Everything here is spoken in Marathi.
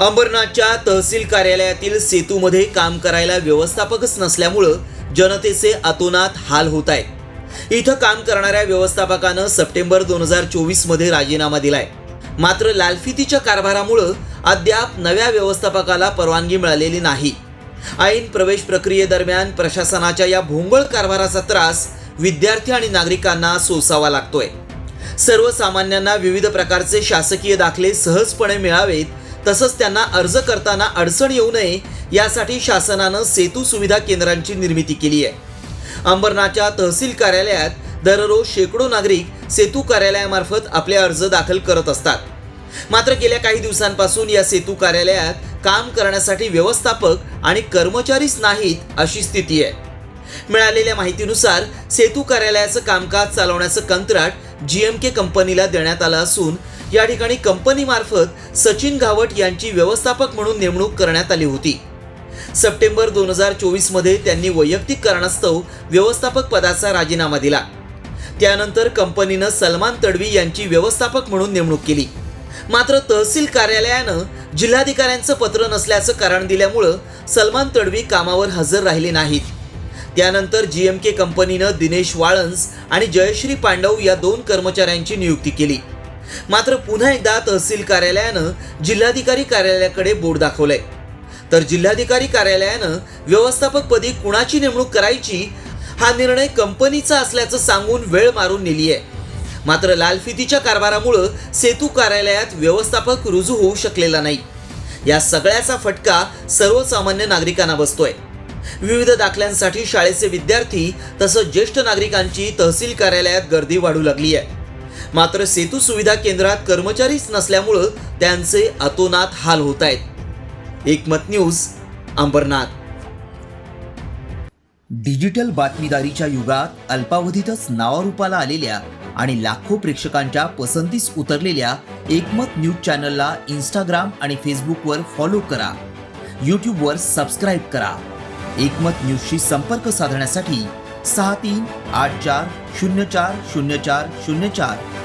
अंबरनाथच्या तहसील कार्यालयातील सेतूमध्ये काम करायला व्यवस्थापकच नसल्यामुळं जनतेचे अतोनात हाल होत आहेत. इथं काम करणाऱ्या व्यवस्थापकानं सप्टेंबर दोन हजार चोवीसमध्ये राजीनामा दिलाय. मात्र लालफितीच्या कारभारामुळं अद्याप नव्या व्यवस्थापकाला परवानगी मिळालेली नाही. ऐन प्रवेश प्रक्रियेदरम्यान प्रशासनाच्या या भोंगळ कारभाराचा त्रास विद्यार्थी आणि नागरिकांना सोसावा लागतोय. सर्वसामान्यांना विविध प्रकारचे शासकीय दाखले सहजपणे मिळावेत तसंच त्यांना अर्ज करताना अडचण येऊ नये यासाठी शासनानं सेतू सुविधा केंद्रांची निर्मिती केली आहे. अंबरनाथच्या तहसील कार्यालयात दररोज शेकडो नागरिक सेतू कार्यालयामार्फत आपले अर्ज दाखल करत असतात. मात्र गेल्या काही दिवसांपासून या सेतू कार्यालयात काम करण्यासाठी व्यवस्थापक आणि कर्मचारीच नाहीत अशी स्थिती आहे. मिळालेल्या माहितीनुसार सेतू कार्यालयाचं कामकाज चालवण्याचं कंत्राट जी एम के कंपनीला देण्यात आलं असून या ठिकाणी कंपनीमार्फत सचिन घावट यांची व्यवस्थापक म्हणून नेमणूक करण्यात आली होती. सप्टेंबर दोन हजार चोवीसमध्ये त्यांनी वैयक्तिक कारणास्तव व्यवस्थापक पदाचा राजीनामा दिला. त्यानंतर कंपनीनं सलमान तडवी यांची व्यवस्थापक म्हणून नेमणूक केली. मात्र तहसील कार्यालयानं जिल्हाधिकाऱ्यांचं पत्र नसल्याचं कारण दिल्यामुळं सलमान तडवी कामावर हजर राहिले नाहीत. त्यानंतर जी एम के कंपनीनं दिनेश वाळंस आणि जयश्री पांडव या दोन कर्मचाऱ्यांची नियुक्ती केली. मात्र पुन्हा एकदा तहसील कार्यालयानं जिल्हाधिकारी कार्यालयाकडे बोट दाखवलंय. तर जिल्हाधिकारी कार्यालयानं व्यवस्थापकपदी कुणाची नेमणूक करायची हा निर्णय कंपनीचा असल्याचं सांगून वेळ मारून नेली आहे मात्र लालफितीच्या कारभारामुळं सेतू कार्यालयात व्यवस्थापक रुजू होऊ शकलेला नाही. या सगळ्याचा फटका सर्वसामान्य नागरिकांना बसतोय. विविध दाखल्यांसाठी शाळेचे विद्यार्थी तसंच ज्येष्ठ नागरिकांची तहसील कार्यालयात गर्दी वाढू लागली आहे मात्र सेतू सुविधा केंद्रात कर्मचारीच नसल्यामुळं त्यांचे अतोनात हाल होत आहेत. एकमत न्यूज अंबरनाथ. डिजिटल बातमीदारीच्या युगात अल्पावधीतच नावारूपाला आलेल्या आणि लाखो प्रेक्षकांच्या पसंतीस उतरलेल्या एकमत न्यूज चॅनलला इंस्टाग्राम आणि फेसबुकवर फॉलो करा. यूट्यूबवर सबस्क्राईब करा. एकमत न्यूजशी संपर्क साधण्यासाठी सहा तीन आठ चार शून्य चार शून्य चार शून्य चार